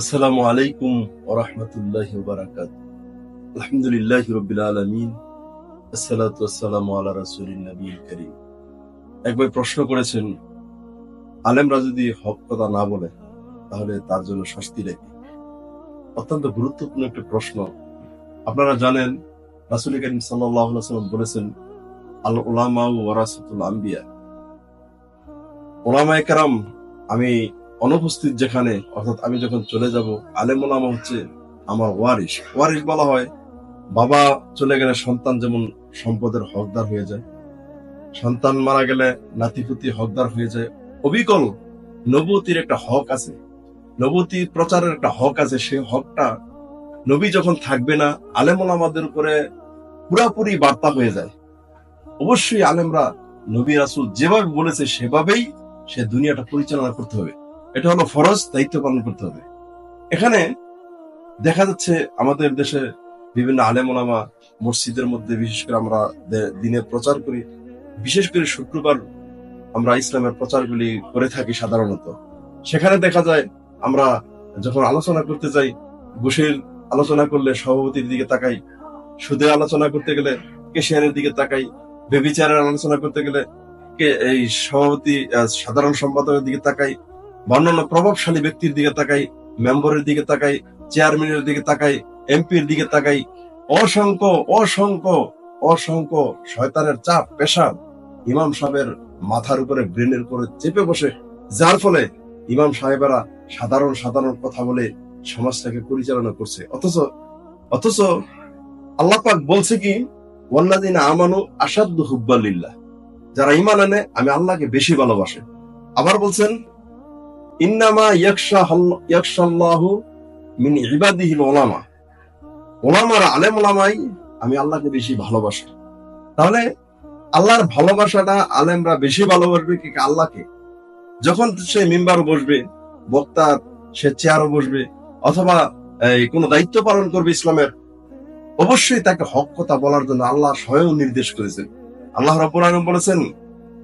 আসসালামু আলাইকুম ওরহমতুল্লাহ আলহামদুলিল্লাহ রবিল প্রশ্ন করেছেন, আলেমরা যদি হক কথা না বলে, তাহলে তার জন্য শাস্তি রেখে অত্যন্ত গুরুত্বপূর্ণ একটি প্রশ্ন। আপনারা জানেন, রাসূল করিম সাল্লাম বলেছেন, আল উলামা ওয়ারাসাতুল আম্বিয়া ওলামায়ে কেরাম, আমি অনুপস্থিত যেখানে, অর্থাৎ আমি যখন চলে যাব, আলেম ওলামা হচ্ছে আমার ওয়ারিশ। ওয়ারিশ বলা হয়, বাবা চলে গেলে সন্তান যেমন সম্পদের হকদার হয়ে যায়, সন্তান মারা গেলে নাতিপুতি হকদার হয়ে যায়। অবিকল নবতির একটা হক আছে, নবতী প্রচারের একটা হক আছে সেই হকটা নবী যখন থাকবে না, আলেম ওলামাদের উপরে পুরাপুরি বার্তা হয়ে যায়। অবশ্যই আলেমরা নবী রাসুল যেভাবে বলেছে, সেভাবেই সে দুনিয়াটা পরিচালনা করতে হবে। এটা হলো ফরজ, দায়িত্ব পালন করতে হবে। এখানে দেখা যাচ্ছে আমাদের দেশে বিভিন্ন আলেম ওলামা মসজিদের মধ্যে বিশেষ করে আমরা দিনে প্রচার করি। বিশেষ করে শুক্রবার আমরা ইসলামের প্রচারগুলি করে থাকি সাধারণত। সেখানে দেখা যায় আমরা যখন আলোচনা করতে যাই ঘুষের আলোচনা করলে সভাপতির দিকে তাকাই সুদে আলোচনা করতে গেলে কেশিয়ারের দিকে তাকাই, বেবিচারের আলোচনা করতে গেলে এই সভাপতি সাধারণ সম্পাদকের দিকে তাকাই বা অন্যান্য প্রভাবশালী ব্যক্তির দিকে তাকাই, মেম্বারের দিকে তাকাই, চেয়ারম্যানের দিকে তাকাই, এমপির দিকে তাকাই, অসংখ্য অসংখ্য অসংখ্য শয়তানের চাপ পেশা ইমাম সাহেবের মাথার উপরে, ব্রেনের উপরে চেপে বসে। যার ফলে ইমাম সাহেবেরা সাধারণ সাধারণ কথা বলে সমাজটাকে পরিচালনা করছে। অথচ অথচ আল্লাহ পাক বলছে কি ওয়াল্লাদিন আমানু আসাদ্দু হুব্বালিল্লাহ যারা ইমান আনে, আমি আল্লাহকে বেশি ভালোবাসে। আবার বলছেন ইন্নামা মিন ইবাদিহিল ওলামা ওলামার আলেম ওলামাই আমি আল্লাহকে বেশি ভালোবাসি। তাহলে আল্লাহর ভালোবাসাটা আলেমরা বেশি ভালোবাসবে কি আল্লাহকে? যখন সে মেম্বার বসবে বক্তা সে চেয়ারও বসবে, অথবা কোনো দায়িত্ব পালন করবে ইসলামের, অবশ্যই তাকে হক কথা বলার জন্য আল্লাহ স্বয়ং নির্দেশ করেছেন। আল্লাহ রাব্বুল আলামিন বলেছেন,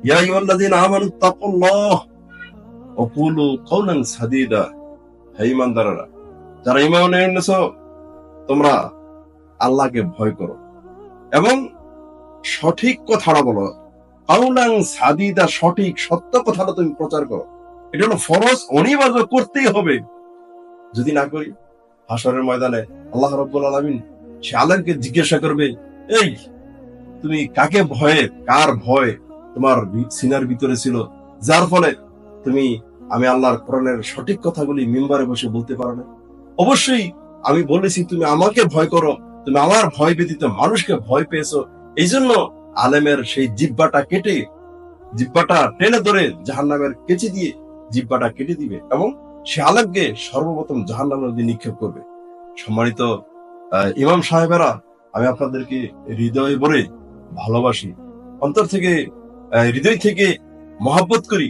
ইয়া আইয়ুহাল্লাযীনা আমানু তাকুল্লাহ। ওয়া কুলু কাওলান সাদীদা হে ঈমানদাররা যারা ঈমান এনেছো তোমরা আল্লাহকে ভয় করো এবং সঠিক কথাটা বলো কাউলাং সাদিদা সঠিক সত্য কথাটা তুমি প্রচার করো এটা হলো ফরজ অনিবার্য করতেই হবে যদি না করি হাসরের ময়দানে আল্লাহ রব্বুল আলামিন সে আল্লাহকে জিজ্ঞাসা করবে এই তুমি কাকে ভয়ে কার ভয় তোমার সিনার ভিতরে ছিল যার ফলে তুমি আমি আল্লাহর কোরআনের সঠিক কথাগুলি মেম্বারে বসে বলতে পারো না। অবশ্যই আমি বলেছি, তুমি আমাকে ভয় করো, তুমি আমার ভয় ব্যতীত মানুষকে ভয় পেয়েছ। এই জন্য আলেমের সেই জিব্বাটা কেটে, জিব্বাটা টেনে ধরে জাহান্নামের কেচি দিয়ে জিব্বাটা কেটে দিবে এবং সে আলেমকে সর্বপ্রথম জাহান্নামের মধ্যে নিক্ষেপ করবে। সম্মানিত ইমাম সাহেবেরা, আমি আপনাদেরকে হৃদয় বলে ভালোবাসি। অন্তর থেকে হৃদয় থেকে মহাব্বত করি।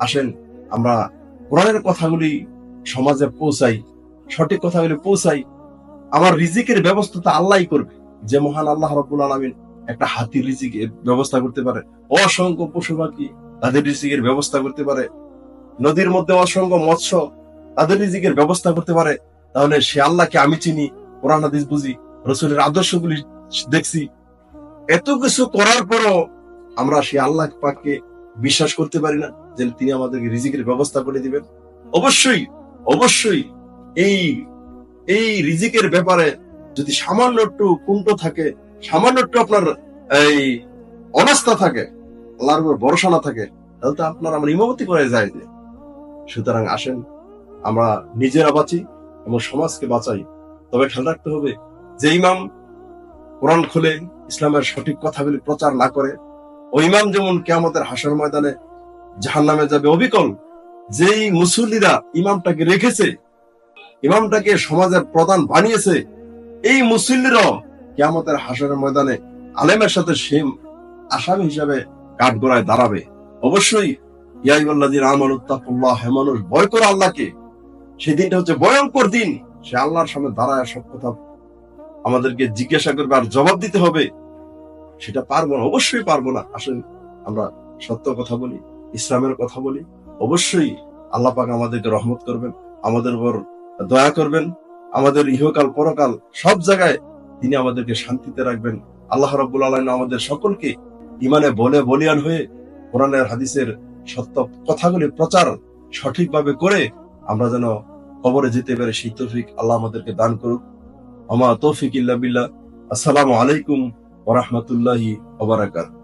আসেন, আমরা কোরআনের কথাগুলি সমাজে পৌঁছাই, সঠিক কথাগুলি পৌঁছাই। আমার রিজিকের ব্যবস্থা তো আল্লাহই করবে। যে মহান আল্লাহ রব্বুল আলমিন একটা হাতির রিজিকের ব্যবস্থা করতে পারে। অসংখ্য পশু পাখি তাদের রিজিকের ব্যবস্থা করতে পারে। নদীর মধ্যে অসংখ্য মৎস্য তাদের রিজিকের ব্যবস্থা করতে পারে। তাহলে সে আল্লাহকে আমি চিনি, কোরআন, হাদিস বুঝি, রসুলের আদর্শগুলি দেখছি। এত কিছু করার পরও আমরা সে আল্লাহ পাককে বিশ্বাস করতে পারি না। যে তিনি আমাদেরকে রিজিকের ব্যবস্থা করে দিবেন। অবশ্যই অবশ্যই এই এই রিজিকের ব্যাপারে যদি সামান্য একটু কুণ্ঠ থাকে, সামান্য একটু আপনার এই অনাস্থা থাকে, আল্লাহর উপর ভরসা না থাকে, তাহলে তো আপনার আমার ইমামতি করে যায় যে সুতরাং আসেন, আমরা নিজেরা বাঁচি এবং সমাজকে বাঁচাই। তবে খেয়াল রাখতে হবে যে ইমাম কোরআন খুলে ইসলামের সঠিক কথাগুলি প্রচার না করে ওই ইমাম যেমন কেয়ামতের হাসর ময়দানে জাহান নামে যাবে। অবিকল যেই মুসল্লিরা ইমামটাকে রেখেছে, ইমামটাকে সমাজের প্রধান বানিয়েছে, এই মুসল্লিরাও কেয়ামতের হাসরের ময়দানে আলেমের সাথে সেম আসামি হিসাবে কাঠগড়ায় দাঁড়াবে। অবশ্যই মানুষ, ভয় আল্লাহকে। সেই দিনটা হচ্ছে ভয়ঙ্কর দিন। সে আল্লাহর সামনে দাঁড়ায় সব কথা আমাদেরকে জিজ্ঞাসা করবে আর জবাব দিতে হবে। সেটা পারব না, অবশ্যই পারব না। আসেন, আমরা সত্য কথা বলি। ইসলামের কথা বলি, অবশ্যই আল্লাহ পাক আমাদেরকে রহমত করবেন, আমাদের উপর দয়া করবেন, আমাদের ইহকাল, পরকাল সব জায়গায় তিনি আমাদেরকে শান্তিতে রাখবেন। আল্লাহ রাব্বুল আলামিন আমাদের সকলকে ইমানে বলে বলিয়ান হয়ে কোরআনের হাদিসের সত্য কথাগুলি প্রচার সঠিকভাবে করে আমরা যেন কবরে যেতে পারি সেই তৌফিক আল্লাহ আমাদেরকে দান করুক। আমা তৌফিক ইল্লা বিল্লাহ। আসসালামু আলাইকুম ওয়া রাহমাতুল্লাহি ওয়া বারাকাতুহু।